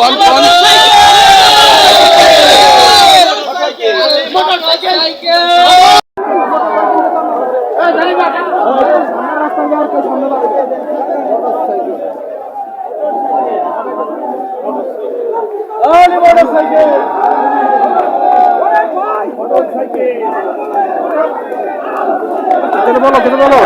One one motorcycle বলো কিছু বলো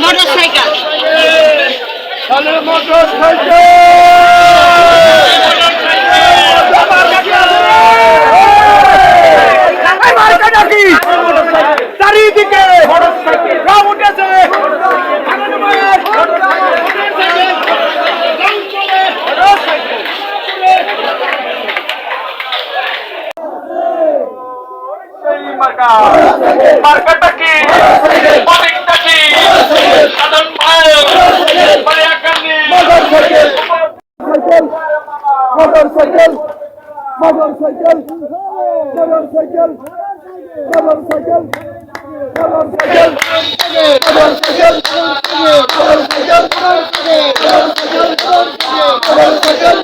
মোটর সাইকেল চারিদিকে রং উঠেছে। কি? Motor cycle motor cycle motor cycle motor cycle motor cycle motor cycle motor cycle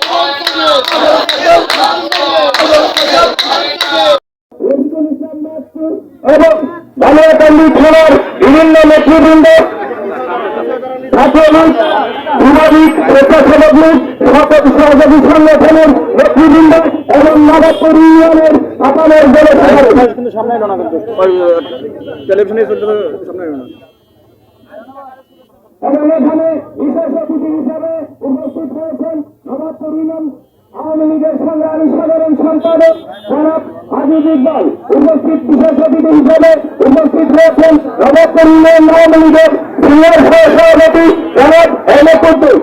এবং বালিয়াকান্দি থানার বিভিন্ন নেতৃবৃন্দ ছাত্রলীগ যুবলীগ লীগ উপস্থিত হয়েছেন নবাবপুর ইউনিয়ন আওয়ামী লীগের সংগ্রামী সাধারণ সম্পাদক আজিজ ইকবাল উপস্থিত বিশেষ অতিথি হিসেবে উপস্থিত হয়েছেন নবাবপুর ইউনিয়ন আওয়ামী লীগের সিনিয়র সহ সভাপতি জনাব হেমকুদ্দুর